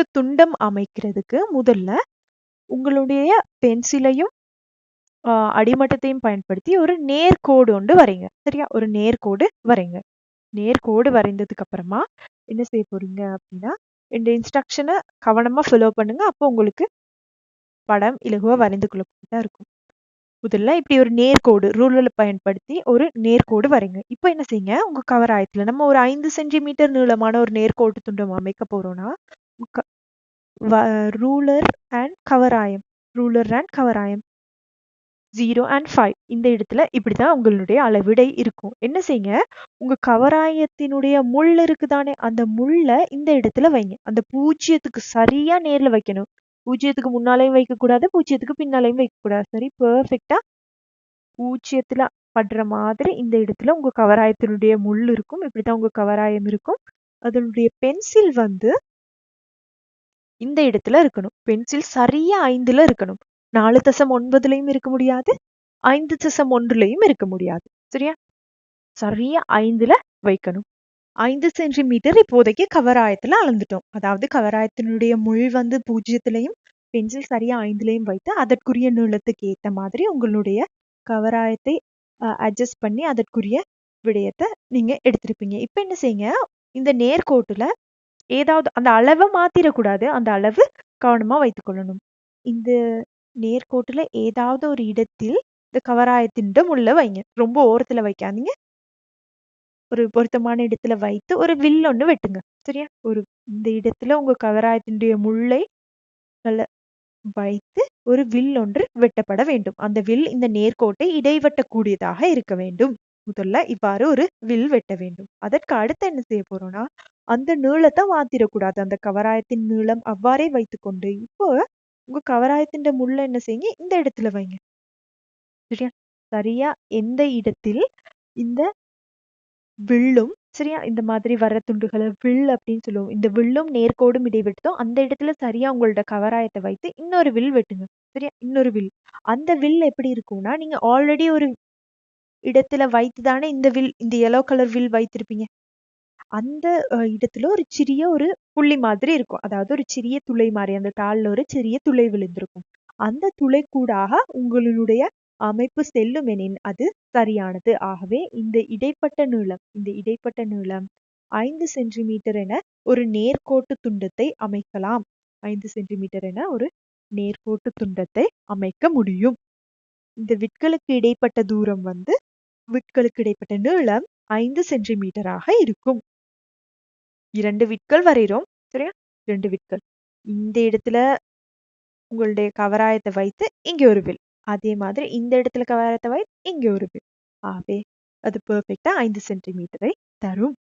நேர்கோட்டு துண்டம் அமைக்கிறதுக்கு முதல்ல உங்களுடைய பென்சிலையும் ஆஹ் அடிமட்டத்தையும் பயன்படுத்தி ஒரு நேர்கோடு ஒன்று வரைங்க. சரியா? ஒரு நேர்கோடு வரைங்க. நேர்கோடு வரைந்ததுக்கு அப்புறமா என்ன செய்ய போறீங்க அப்படின்னா இந்த இன்ஸ்ட்ரக்ஷனை கவனமா ஃபாலோ பண்ணுங்க. அப்போ உங்களுக்கு படம் இலகுவாக வரைந்து கொள்ளக்கூடியதா இருக்கும். முதல்ல இப்படி ஒரு நேர்கோடு ரூலில் பயன்படுத்தி ஒரு நேர்கோடு வரைங்க. இப்போ என்ன செய்யுங்க? கவர் கவராயத்துல நம்ம ஒரு ஐந்து சென்டிமீட்டர் நீளமான ஒரு நேர்கோட்டு துண்டம் அமைக்க போறோம்னா ரூலர் அண்ட் கவராயம். ரூலர் அண்ட் கவராயம். ஜீரோ அண்ட் ஃபைவ் இந்த இடத்துல இப்படிதான் உங்களுடைய அளவிடை இருக்கும். என்ன செய்யுங்க? உங்க கவராயத்தினுடைய முள் இருக்குதானே? அந்த முள்ள இந்த இடத்துல வைங்க. அந்த பூஜ்ஜியத்துக்கு சரியா நேர்ல வைக்கணும். பூஜ்ஜியத்துக்கு முன்னாலையும் வைக்க கூடாது பூஜ்ஜியத்துக்கு பின்னாலையும் வைக்க கூடாது சரி பெர்ஃபெக்டா பூஜ்ஜியத்துல படுற மாதிரி இந்த இடத்துல உங்க கவராயத்தினுடைய முள் இருக்கும். இப்படிதான் உங்க கவராயம் இருக்கும். அதனுடைய பென்சில் வந்து இந்த இடத்துல இருக்கணும். பென்சில் சரியா ஐந்துல இருக்கணும். நாலு தசம் ஒன்பதுலயும் இருக்க முடியாது. ஐந்து தசம் ஒன்றுலயும் இருக்க முடியாது. சரியா? சரியா ஐந்துல வைக்கணும். ஐந்து சென்டிமீட்டர் இப்போதைக்கு கவராயத்துல அளந்துட்டோம். அதாவது கவராயத்தினுடைய முள் வந்து பூஜ்ஜியத்திலையும் பென்சில் சரியா ஐந்துலையும் வைத்து அதற்குரிய நீளத்துக்கு ஏத்த மாதிரி உங்களுடைய கவராயத்தை அட்ஜஸ்ட் பண்ணி அதற்குரிய விடயத்தை நீங்க எடுத்திருப்பீங்க. இப்ப என்ன செய்யுங்க? இந்த நேர்கோட்டுல ஏதாவது அந்த அளவை மாத்திரக்கூடாது. அந்த அளவு கவனமா வைத்துக்கொள்ளணும். இந்த நேர்கோட்டுல ஏதாவது ஒரு இடத்தில் இந்த கவராயத்தின் உள்ள வைங்க. ரொம்ப ஓரத்துல வைக்காதீங்க. ஒரு பொருத்தமான இடத்துல வைத்து ஒரு வில் ஒன்று வெட்டுங்க. சரியா? ஒரு இந்த இடத்துல உங்க கவராயத்தினுடைய முள்ளை நல்ல வைத்து ஒரு வில் ஒன்று வெட்டப்பட வேண்டும். அந்த வில் இந்த நேர்கோட்டை இடைவெட்டக்கூடியதாக இருக்க வேண்டும். முதல்ல இவ்வாறு ஒரு வில் வெட்ட வேண்டும். அதற்கு அடுத்து என்ன செய்ய போறோம்னா அந்த நீளத்தை மாத்திரக்கூடாது. அந்த கவராயத்தின் நீளம் அவ்வாறே வைத்துக்கொண்டு இப்போ உங்க கவராயத்தின் முள்ள என்ன செய்யுங்க? இந்த இடத்துல வைங்க. சரியா? சரியா? எந்த இடத்தில்? இந்த வில்லும் சரியா? இந்த மாதிரி வர துண்டுகளை வில் அப்படின்னு சொல்லுவோம். இந்த வில்லும் நேர்கோடும் இடைவெட்டதும் அந்த இடத்துல சரியா உங்களோட கவராயத்தை வைத்து இன்னொரு வில் வெட்டுங்க. சரியா? இன்னொரு வில். அந்த வில் எப்படி இருக்கும்னா நீங்க ஆல்ரெடி ஒரு இடத்துல வைத்து தானே இந்த வில் இந்த எல்லோ கலர் வில் வைத்திருப்பீங்க. அந்த இடத்துல ஒரு சிறிய ஒரு புள்ளி மாதிரி இருக்கும். அதாவது ஒரு சிறிய துளை மாதிரி அந்த தாளில் ஒரு சிறிய துளை விழுந்திருக்கும். அந்த துளை கூடாக உங்களுடைய அமைப்பு செல்லும் எனின் அது சரியானது. ஆகவே இந்த இடைப்பட்ட நீளம் இந்த இடைப்பட்ட நீளம் ஐந்து சென்டிமீட்டர் என ஒரு நேர்கோட்டு துண்டத்தை அமைக்கலாம். ஐந்து சென்டிமீட்டர் என ஒரு நேர்கோட்டு துண்டத்தை அமைக்க முடியும். இந்த விட்களுக்கு இடைப்பட்ட தூரம் வந்து விட்களுக்கு இடைப்பட்ட நீளம் ஐந்து சென்டிமீட்டராக இருக்கும். இரண்டு விட்கள் வரைகிறோம் சரியா? ரெண்டு விட்கள். இந்த இடத்துல உங்களுடைய கவராயத்தை வைத்து இங்க ஒரு வில். அதே மாதிரி இந்த இடத்துல கவராயத்தை வைத்து இங்க ஒரு வில். ஆகவே அது பெர்ஃபெக்டாக ஐந்து சென்டிமீட்டரை தரும்.